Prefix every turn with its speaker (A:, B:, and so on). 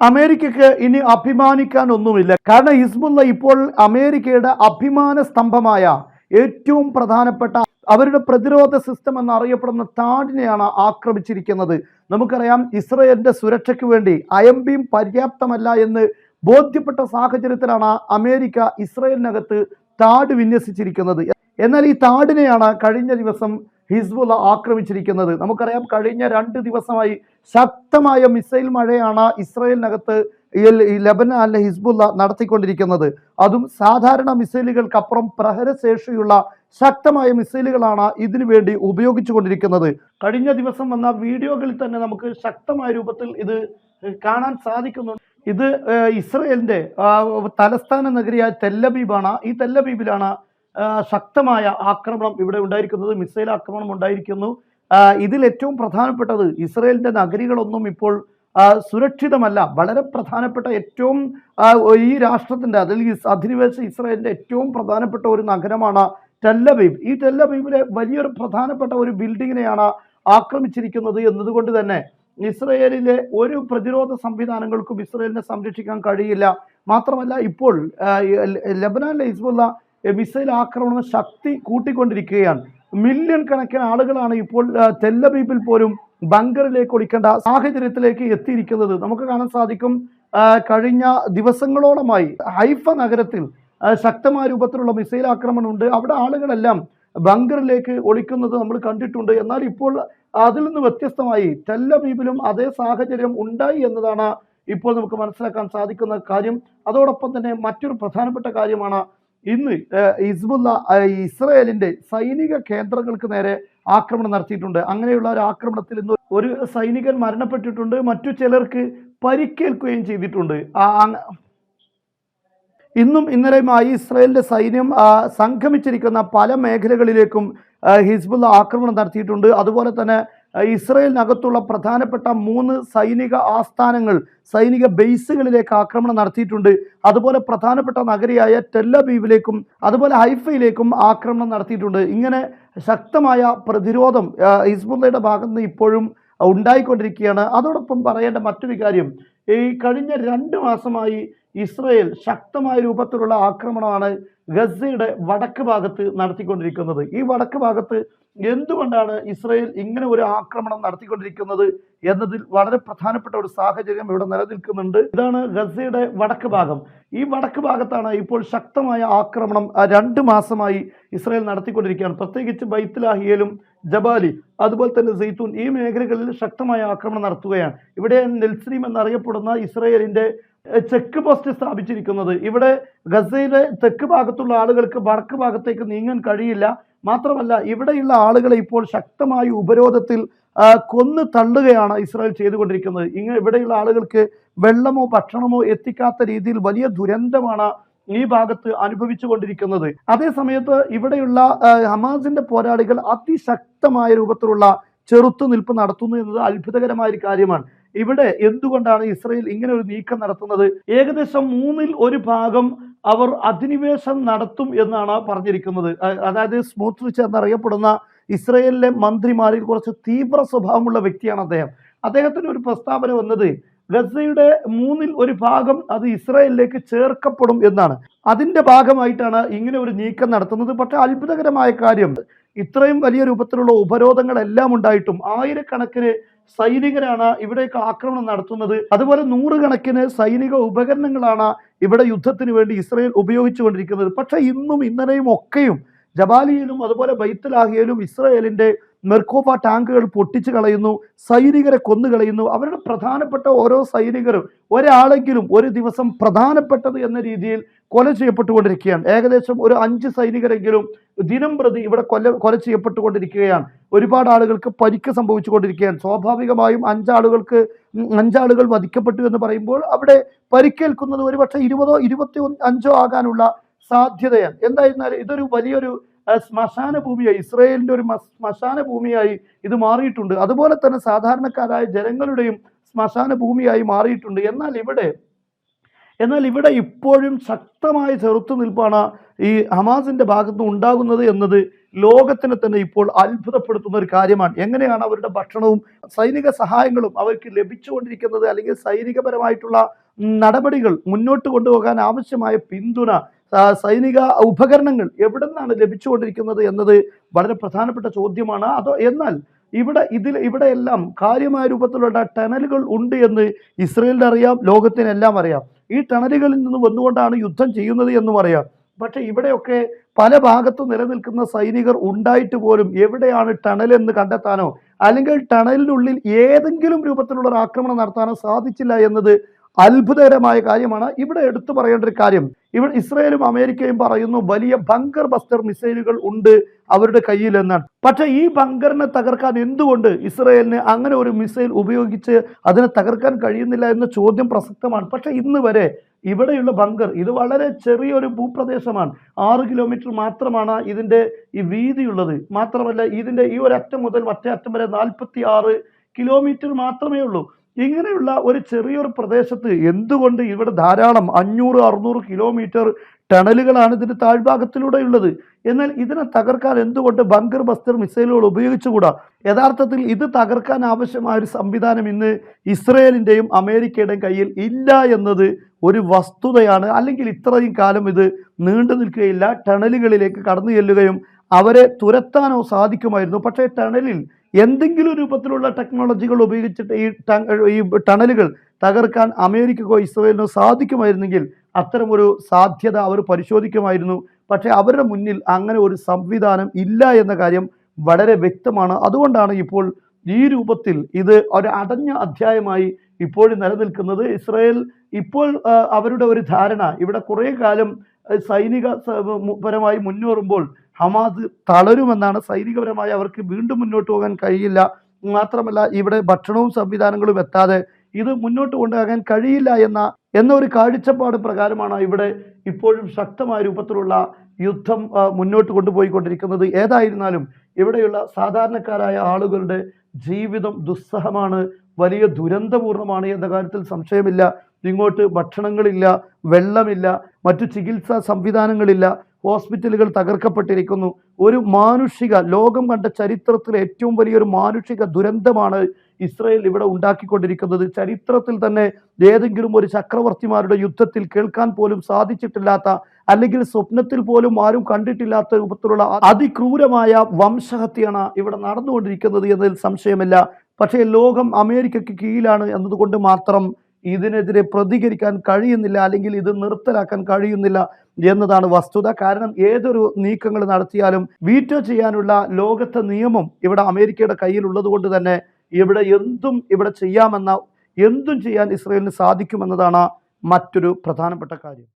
A: അമേരിക്കക്ക് ഇനി അഭിമാനിക്കാൻ ഒന്നുമില്ല കാരണം ഹിസ്ബുള്ള ഇപ്പോൾ അമേരിക്കയുടെ അഭിമാന സ്തംഭമായ ഏറ്റവും പ്രധാനപ്പെട്ട അവരുടെ പ്രതിരോധ സിസ്റ്റം എന്നറിയപ്പെടുന്ന താടിനെയാണ് ആക്രമിച്ചിരിക്കുന്നത്. നമുക്കറിയാം ഇസ്രയേലിന്റെ സുരക്ഷയ്ക്ക് വേണ്ടി അയംബിയും പര്യാപ്തമല്ല എന്ന് ബോധ്യപ്പെട്ട സാഹചര്യത്തിലാണ് അമേരിക്ക ഇസ്രയേലിനകത്ത് താട് വിന്യസിച്ചിരിക്കുന്നത്. എന്നാൽ ഈ താടിനെയാണ് കഴിഞ്ഞ ദിവസം ഹിസ്ബുള്ള ആക്രമിച്ചിരിക്കുന്നത്. നമുക്കറിയാം കഴിഞ്ഞ രണ്ട് ദിവസമായി ശക്തമായ മിസൈൽ മഴയാണ് ഇസ്രയേലിനകത്ത് അല്ലെ ഹിസ്ബുള്ള നടത്തിക്കൊണ്ടിരിക്കുന്നത്. അതും സാധാരണ മിസൈലുകൾക്കപ്പുറം പ്രഹരശേഷിയുള്ള ശക്തമായ മിസൈലുകളാണ് ഇതിനു വേണ്ടി ഉപയോഗിച്ചുകൊണ്ടിരിക്കുന്നത്. കഴിഞ്ഞ ദിവസം വന്ന വീഡിയോകളിൽ തന്നെ നമുക്ക് ശക്തമായ രൂപത്തിൽ ഇത് കാണാൻ സാധിക്കുന്നുണ്ട്. ഇത് ഇസ്രയേലിന്റെ തലസ്ഥാന നഗരിയായ തെല്ലബീബാണ് ഈ തെല്ലബീബിലാണ് ശക്തമായ ആക്രമണം ഇവിടെ ഉണ്ടായിരിക്കുന്നത് മിസൈൽ ആക്രമണം ഉണ്ടായിരിക്കുന്നു. ഇതിൽ ഏറ്റവും പ്രധാനപ്പെട്ടത് ഇസ്രയേലിന്റെ നഗരികളൊന്നും ഇപ്പോൾ സുരക്ഷിതമല്ല. വളരെ പ്രധാനപ്പെട്ട ഏറ്റവും ഈ രാഷ്ട്രത്തിന്റെ അതിൽ അധിനിവേശ ഇസ്രയേലിന്റെ ഏറ്റവും പ്രധാനപ്പെട്ട ഒരു നഗരമാണ് ടെല്ലബീബ് ഈ ടെല്ലബീബിലെ വലിയൊരു പ്രധാനപ്പെട്ട ഒരു ബിൽഡിങ്ങിനെയാണ് ആക്രമിച്ചിരിക്കുന്നത് എന്നതുകൊണ്ട് തന്നെ ഇസ്രയേലിലെ ഒരു പ്രതിരോധ സംവിധാനങ്ങൾക്കും ഇസ്രയേലിനെ സംരക്ഷിക്കാൻ കഴിയില്ല. മാത്രമല്ല ഇപ്പോൾ ലബനാനിലെ ഹിസ്ബുള്ള മിസൈൽ ആക്രമണ ശക്തി കൂട്ടിക്കൊണ്ടിരിക്കുകയാണ്. മില്യൺ കണക്കിന് ആളുകളാണ് ഇപ്പോൾ തെല്ലബീപ്പിൽ പോലും ബങ്കറിലേക്ക് ഒളിക്കേണ്ട സാഹചര്യത്തിലേക്ക് എത്തിയിരിക്കുന്നത്. നമുക്ക് കാണാൻ സാധിക്കും കഴിഞ്ഞ ദിവസങ്ങളോളമായി ഹൈഫ നഗരത്തിൽ ശക്തമായ രൂപത്തിലുള്ള മിസൈൽ ആക്രമണം ഉണ്ട്. അവിടെ ആളുകളെല്ലാം ബങ്കറിലേക്ക് ഒളിക്കുന്നത് നമ്മൾ കണ്ടിട്ടുണ്ട്. എന്നാൽ ഇപ്പോൾ അതിൽ നിന്ന് വ്യത്യസ്തമായി ടെല്ലബീബിലും അതേ സാഹചര്യം ഉണ്ടായി എന്നതാണ് ഇപ്പോൾ നമുക്ക് മനസ്സിലാക്കാൻ സാധിക്കുന്ന കാര്യം. അതോടൊപ്പം തന്നെ മറ്റൊരു പ്രധാനപ്പെട്ട കാര്യമാണ് ഇന്ന് ഇസ്ബുല്ല ഇസ്രയേലിന്റെ സൈനിക കേന്ദ്രങ്ങൾക്ക് നേരെ ആക്രമണം നടത്തിയിട്ടുണ്ട്. അങ്ങനെയുള്ള ഒരു ആക്രമണത്തിൽ ഇന്ന് ഒരു സൈനികൻ മരണപ്പെട്ടിട്ടുണ്ട്. മറ്റു ചിലർക്ക് പരിക്കേൽക്കുകയും ചെയ്തിട്ടുണ്ട്. ഇന്നും ഇന്നലെയുമായി ഇസ്രായേലിന്റെ സൈന്യം സംഗമിച്ചിരിക്കുന്ന പല മേഖലകളിലേക്കും ഹിസ്ബുല്ല ആക്രമണം നടത്തിയിട്ടുണ്ട്. അതുപോലെ തന്നെ ഇസ്രായേലിനകത്തുള്ള പ്രധാനപ്പെട്ട മൂന്ന് സൈനിക ആസ്ഥാനങ്ങൾ സൈനിക ബേസുകളിലേക്ക് ആക്രമണം നടത്തിയിട്ടുണ്ട്. അതുപോലെ പ്രധാനപ്പെട്ട നഗരിയായ ടെല്ലബീവിലേക്കും അതുപോലെ ഹൈഫയിലേക്കും ആക്രമണം നടത്തിയിട്ടുണ്ട്. ഇങ്ങനെ ശക്തമായ പ്രതിരോധം ആ, ഹിസ്ബുള്ളയുടെ ഭാഗത്ത് നിന്ന് ഇപ്പോഴും ഉണ്ടായിക്കൊണ്ടിരിക്കുകയാണ്. അതോടൊപ്പം പറയേണ്ട മറ്റൊരു കാര്യം ഈ കഴിഞ്ഞ രണ്ട് മാസമായി ഇസ്രയേൽ ശക്തമായ രൂപത്തിലുള്ള ആക്രമണമാണ് ഗസയുടെ വടക്ക് ഭാഗത്ത് നടത്തിക്കൊണ്ടിരിക്കുന്നത്. ഈ വടക്ക് ഭാഗത്ത് എന്തുകൊണ്ടാണ് ഇസ്രയേൽ ഇങ്ങനെ ഒരു ആക്രമണം നടത്തിക്കൊണ്ടിരിക്കുന്നത് എന്നതിൽ വളരെ പ്രധാനപ്പെട്ട ഒരു സാഹചര്യം ഇവിടെ നിലനിൽക്കുന്നുണ്ട്. ഇതാണ് ഗസയുടെ വടക്ക് ഭാഗം. ഈ വടക്ക് ഭാഗത്താണ് ഇപ്പോൾ ശക്തമായ ആക്രമണം രണ്ട് മാസമായി ഇസ്രയേൽ നടത്തിക്കൊണ്ടിരിക്കുകയാണ്. പ്രത്യേകിച്ച് ബൈത്തലാഹിയലും ജബാലി അതുപോലെ തന്നെ സെയ്തൂൻ ഈ മേഖലകളിൽ ശക്തമായ ആക്രമണം നടത്തുകയാണ്. ഇവിടെ നെൽസ്രീം എന്നറിയപ്പെടുന്ന ഇസ്രയേലിന്റെ ചെക്ക് പോസ്റ്റ് സ്ഥാപിച്ചിരിക്കുന്നത്. ഇവിടെ ഗസയിലെ തെക്ക് ഭാഗത്തുള്ള ആളുകൾക്ക് വടക്ക് ഭാഗത്തേക്ക് നീങ്ങാൻ കഴിയില്ല. മാത്രമല്ല ഇവിടെയുള്ള ആളുകളെ ഇപ്പോൾ ശക്തമായ ഉപരോധത്തിൽ കൊന്നു തള്ളുകയാണ് ഇസ്രായേൽ ചെയ്തുകൊണ്ടിരിക്കുന്നത്. ഇങ്ങ ഇവിടെയുള്ള ആളുകൾക്ക് വെള്ളമോ ഭക്ഷണമോ എത്തിക്കാത്ത രീതിയിൽ വലിയ ദുരന്തമാണ് ഈ ഭാഗത്ത് അനുഭവിച്ചു കൊണ്ടിരിക്കുന്നത് അതേസമയത്ത് ഇവിടെയുള്ള ഹമാസിന്റെ പോരാളികൾ അതിശക്തമായ രൂപത്തിലുള്ള ചെറുത്തുനിൽപ്പ് നടത്തുന്നു എന്നത് അത്ഭുതകരമായ ഒരു കാര്യമാണ്. ഇവിടെ എന്തുകൊണ്ടാണ് ഇസ്രയേൽ ഇങ്ങനെ ഒരു നീക്കം നടത്തുന്നത്? ഏകദേശം മൂന്നിൽ ഒരു ഭാഗം അവർ അധിനിവേശം നടത്തും എന്നാണ് പറഞ്ഞിരിക്കുന്നത്. അതായത് അതായത് സ്മൂത്രിച്ച് എന്നറിയപ്പെടുന്ന ഇസ്രയേലിലെ മന്ത്രിമാരിൽ കുറച്ച് തീവ്ര സ്വഭാവമുള്ള വ്യക്തിയാണ് അദ്ദേഹം. അദ്ദേഹത്തിന് ഒരു പ്രസ്താവന വന്നത് ഗസയുടെ മൂന്നിൽ ഒരു ഭാഗം അത് ഇസ്രായേലിലേക്ക് ചേർക്കപ്പെടും എന്നാണ്. അതിന്റെ ഭാഗമായിട്ടാണ് ഇങ്ങനെ ഒരു നീക്കം നടത്തുന്നത്. പക്ഷേ അത്ഭുതകരമായ കാര്യം ഇത്രയും വലിയ രൂപത്തിലുള്ള ഉപരോധങ്ങളെല്ലാം ഉണ്ടായിട്ടും ആയിരക്കണക്കിന് സൈനികരാണ് ഇവിടേക്ക് ആക്രമണം നടത്തുന്നത്. അതുപോലെ നൂറുകണക്കിന് സൈനിക ഉപകരണങ്ങളാണ് ഇവിടെ യുദ്ധത്തിന് വേണ്ടി ഇസ്രയേൽ ഉപയോഗിച്ചുകൊണ്ടിരിക്കുന്നത്. പക്ഷേ ഇന്നും ഇന്നലെയും ഒക്കെയും ജബാലിയിലും അതുപോലെ ബൈത്തലാഹിയയിലും ഇസ്രയേലിന്റെ മെർക്കോഫ ടാങ്കുകൾ പൊട്ടിച്ചു കളയുന്നു സൈനികരെ കൊന്നുകളയുന്നു അവരുടെ പ്രധാനപ്പെട്ട ഓരോ സൈനികരും ഒരാളെങ്കിലും ഒരു ദിവസം പ്രധാനപ്പെട്ടത് എന്ന രീതിയിൽ കൊല ചെയ്യപ്പെട്ടുകൊണ്ടിരിക്കുകയാണ്. ഏകദേശം ഒരു അഞ്ച് സൈനികരെങ്കിലും ദിനം പ്രതി ഇവിടെ കൊല കൊല ചെയ്യപ്പെട്ടുകൊണ്ടിരിക്കുകയാണ്. ഒരുപാട് ആളുകൾക്ക് പരിക്ക് സംഭവിച്ചു സംഭവിച്ചുകൊണ്ടിരിക്കുകയാണ്. സ്വാഭാവികമായും അഞ്ചാളുകൾക്ക് അഞ്ചാളുകൾ വധിക്കപ്പെട്ടു എന്ന് പറയുമ്പോൾ അവിടെ പരിക്കേൽക്കുന്നത് ഒരുപക്ഷെ ഇരുപതോ ഇരുപത്തി അഞ്ചോ ആകാനുള്ള സാധ്യതയാണ്. എന്തായിരുന്നാലും ഇതൊരു വലിയൊരു ശ്മശാന ഭൂമിയായി ഇസ്രയേലിന്റെ ഒരു ശ്മശാന ഭൂമിയായി ഇത് മാറിയിട്ടുണ്ട്. അതുപോലെ തന്നെ സാധാരണക്കാരായ ജനങ്ങളുടെയും ശ്മശാന ഭൂമിയായി മാറിയിട്ടുണ്ട്. എന്നാൽ ഇവിടെ എന്നാൽ ഇവിടെ ഇപ്പോഴും ശക്തമായ ചെറുത്തുനിൽപ്പാണ് ഈ ഹമാസിന്റെ ഭാഗത്ത് ഉണ്ടാകുന്നത് എന്നത് ലോകത്തിനെ തന്നെ ഇപ്പോൾ അത്ഭുതപ്പെടുത്തുന്ന ഒരു കാര്യമാണ്. എങ്ങനെയാണ് അവരുടെ ഭക്ഷണവും സൈനിക സഹായങ്ങളും അവർക്ക് ലഭിച്ചുകൊണ്ടിരിക്കുന്നത്? അല്ലെങ്കിൽ സൈനികപരമായിട്ടുള്ള നടപടികൾ മുന്നോട്ട് കൊണ്ടുപോകാൻ ആവശ്യമായ പിന്തുണ സൈനിക ഉപകരണങ്ങൾ എവിടെ നിന്നാണ് ലഭിച്ചുകൊണ്ടിരിക്കുന്നത് എന്നത് വളരെ പ്രധാനപ്പെട്ട ചോദ്യമാണ്. അതോ എന്നാൽ ഇവിടെ ഇതിൽ ഇവിടെയെല്ലാം കാര്യമായ രൂപത്തിലുള്ള ടണലുകൾ ഉണ്ട് എന്ന് ഇസ്രയേലിന് അറിയാം ലോകത്തിനെല്ലാം അറിയാം. ഈ ടണലുകളിൽ നിന്ന് വന്നുകൊണ്ടാണ് യുദ്ധം ചെയ്യുന്നത് എന്നും അറിയാം പക്ഷെ ഇവിടെയൊക്കെ പല ഭാഗത്തു നിലനിൽക്കുന്ന സൈനികർ ഉണ്ടായിട്ട് പോലും എവിടെയാണ് ടണൽ എന്ന് കണ്ടെത്താനോ അല്ലെങ്കിൽ ടണലിനുള്ളിൽ ഏതെങ്കിലും രൂപത്തിലുള്ള ഒരു ആക്രമണം നടത്താനോ സാധിച്ചില്ല എന്നത് അത്ഭുതകരമായ കാര്യമാണ്. ഇവിടെ എടുത്തു പറയേണ്ട ഒരു കാര്യം ഇവിടെ ഇസ്രയേലും അമേരിക്കയും പറയുന്നു വലിയ ബങ്കർ ബസ്റ്റർ മിസൈലുകൾ ഉണ്ട് അവരുടെ കയ്യിൽ എന്നാണ് പക്ഷേ ഈ ബങ്കറിനെ തകർക്കാൻ എന്തുകൊണ്ട് ഇസ്രയേലിന് അങ്ങനെ ഒരു മിസൈൽ ഉപയോഗിച്ച് അതിനെ തകർക്കാൻ കഴിയുന്നില്ല എന്ന ചോദ്യം പ്രസക്തമാണ്. പക്ഷേ ഇന്ന് വരെ ഇവിടെയുള്ള ബങ്കർ ഇത് വളരെ ചെറിയൊരു ഭൂപ്രദേശമാണ്. ആറ് കിലോമീറ്റർ മാത്രമാണ് ഇതിന്റെ ഈ വീതിയുള്ളത്. മാത്രമല്ല ഇതിന്റെ ഈ ഒരു അറ്റം മുതൽ മറ്റേ അറ്റം വരെ നാൽപ്പത്തി ആറ് കിലോമീറ്റർ മാത്രമേ ഉള്ളൂ. ഇങ്ങനെയുള്ള ഒരു ചെറിയൊരു പ്രദേശത്ത് എന്തുകൊണ്ട് ഇവിടെ ധാരാളം അഞ്ഞൂറ് അറുന്നൂറ് കിലോമീറ്റർ ടണലുകളാണ് ഇതിന്റെ താഴ്ഭാഗത്തിലൂടെയുള്ളത് എന്നാൽ ഇതിനെ തകർക്കാൻ എന്തുകൊണ്ട് ബങ്കർ ബസ്റ്റർ മിസൈലുകൾ ഉപയോഗിച്ചുകൂടാ? യഥാർത്ഥത്തിൽ ഇത് തകർക്കാൻ ആവശ്യമായ ഒരു സംവിധാനം ഇന്ന് ഇസ്രയേലിന്റെയും അമേരിക്കയുടെയും കയ്യിൽ ഇല്ല എന്നത് ഒരു വസ്തുതയാണ്. അല്ലെങ്കിൽ ഇത്രയും കാലം ഇത് നീണ്ടു നിൽക്കുകയില്ല. ടണലുകളിലേക്ക് കടന്നു ചെല്ലുകയും അവരെ തുരത്താനോ സാധിക്കുമായിരുന്നു. പക്ഷേ ടണലിൽ എന്തെങ്കിലും രൂപത്തിലുള്ള ടെക്നോളജികൾ ഉപയോഗിച്ചിട്ട് ഈ ഈ ടണലുകൾ തകർക്കാൻ അമേരിക്കക്കോ ഇസ്രയേലിനോ സാധിക്കുമായിരുന്നെങ്കിൽ അത്തരമൊരു സാധ്യത അവർ പരിശോധിക്കുമായിരുന്നു. പക്ഷേ അവരുടെ മുന്നിൽ അങ്ങനെ ഒരു സംവിധാനം ഇല്ല എന്ന കാര്യം വളരെ വ്യക്തമാണ്. അതുകൊണ്ടാണ് ഇപ്പോൾ ഈ രൂപത്തിൽ ഇത് ഒരു അടഞ്ഞ അധ്യായമായി ഇപ്പോഴും നിലനിൽക്കുന്നത്. ഇസ്രയേൽ ഇപ്പോൾ അവരുടെ ഒരു ധാരണ ഇവിടെ കുറേ കാലം സൈനിക പരമായി മുന്നേറുമ്പോൾ ഹമാസ് തളരുമെന്നാണ് സൈനികപരമായി അവർക്ക് വീണ്ടും മുന്നോട്ട് പോകാൻ കഴിയില്ല. മാത്രമല്ല ഇവിടെ ഭക്ഷണവും സംവിധാനങ്ങളും എത്താതെ ഇത് മുന്നോട്ട് കൊണ്ടുപോകാൻ കഴിയില്ല എന്ന എന്നൊരു കാഴ്ചപ്പാട് പ്രകാരമാണ് ഇവിടെ ഇപ്പോഴും ശക്തമായ രൂപത്തിലുള്ള യുദ്ധം മുന്നോട്ട് കൊണ്ടുപോയിക്കൊണ്ടിരിക്കുന്നത്. ഏതായിരുന്നാലും ഇവിടെയുള്ള സാധാരണക്കാരായ ആളുകളുടെ ജീവിതം ദുസ്സഹമാണ് വലിയ ദുരന്തപൂർണമാണ് എന്ന കാര്യത്തിൽ സംശയമില്ല. ഇങ്ങോട്ട് ഭക്ഷണങ്ങളില്ല വെള്ളമില്ല മറ്റു ചികിത്സാ സംവിധാനങ്ങളില്ല ഹോസ്പിറ്റലുകൾ തകർക്കപ്പെട്ടിരിക്കുന്നു. ഒരു മാനുഷിക ലോകം കണ്ട ചരിത്രത്തിൽ ഏറ്റവും വലിയൊരു മാനുഷിക ദുരന്തമാണ് ഇസ്രയേൽ ഇവിടെ ഉണ്ടാക്കിക്കൊണ്ടിരിക്കുന്നത്. ചരിത്രത്തിൽ തന്നെ ഏതെങ്കിലും ഒരു ചക്രവർത്തിമാരുടെ യുദ്ധത്തിൽ കേൾക്കാൻ പോലും സാധിച്ചിട്ടില്ലാത്ത അല്ലെങ്കിൽ സ്വപ്നത്തിൽ പോലും ആരും കണ്ടിട്ടില്ലാത്ത രൂപത്തിലുള്ള അതിക്രൂരമായ വംശഹത്യയാണ് ഇവിടെ നടന്നുകൊണ്ടിരിക്കുന്നത് എന്നതിൽ സംശയമില്ല. പക്ഷേ ലോകം അമേരിക്കയ്ക്ക് കീഴിലാണ് എന്നതുകൊണ്ട് മാത്രം ഇതിനെതിരെ പ്രതികരിക്കാൻ കഴിയുന്നില്ല അല്ലെങ്കിൽ ഇത് നിർത്തലാക്കാൻ കഴിയുന്നില്ല എന്നതാണ് വസ്തുത. കാരണം ഏതൊരു നീക്കങ്ങൾ നടത്തിയാലും വീറ്റോ ചെയ്യാനുള്ള ലോകത്തെ നിയമം ഇവിടെ അമേരിക്കയുടെ കയ്യിലുള്ളത് കൊണ്ട് തന്നെ ഇവിടെ എന്തും ഇവിടെ ചെയ്യാമെന്ന എന്തും ചെയ്യാൻ ഇസ്രയേലിന് സാധിക്കുമെന്നതാണ് മറ്റൊരു പ്രധാനപ്പെട്ട കാര്യം.